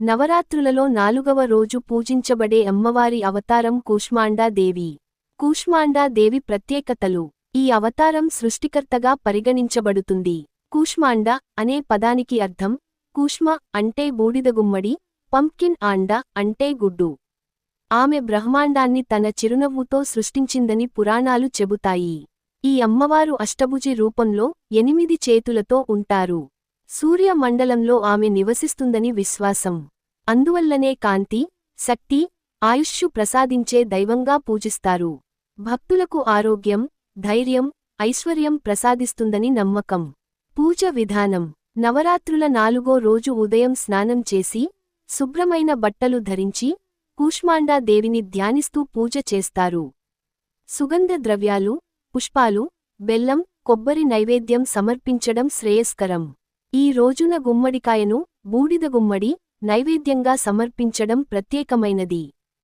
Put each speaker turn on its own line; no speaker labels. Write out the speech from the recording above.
నవరాత్రులలో నాలుగవ రోజు పూజించబడే అమ్మవారి అవతారం కూష్మాండాదేవి దేవి. దేవి ప్రత్యేకతలు. ఈ అవతారం సృష్టికర్తగా పరిగణించబడుతుంది. కూష్మాండ అనే పదానికి అర్థం కూష్మ అంటే బూడిదగుమ్మడి పంప్కిన్ ఆండ అంటే గుడ్డు. ఆమె బ్రహ్మాండాన్ని తన చిరునవ్వుతో సృష్టించిందని పురాణాలు చెబుతాయి. ఈ అమ్మవారు అష్టభుజి రూపంలో ఎనిమిది చేతులతో ఉంటారు. సూర్యమండలంలో ఆమె నివసిస్తుందని విశ్వాసం. అందువల్లనే కాంతి శక్తి ఆయుష్షు ప్రసాదించే దైవంగా పూజిస్తారు. భక్తులకు ఆరోగ్యం ధైర్యం ఐశ్వర్యం ప్రసాదిస్తుందని నమ్మకం. పూజ విధానం. నవరాత్రుల నాలుగో రోజు ఉదయం స్నానం చేసి శుభ్రమైన బట్టలు ధరించి కూష్మాండా దేవిని ధ్యానిస్తూ పూజ చేస్తారు. సుగంధ ద్రవ్యాలు పుష్పాలు బెల్లం కొబ్బరి నైవేద్యం సమర్పించడం శ్రేయస్కరం. ఈ రోజున గుమ్మడికాయను బూడిద గుమ్మడి నైవేద్యంగా సమర్పించడం ప్రత్యేకమైనది.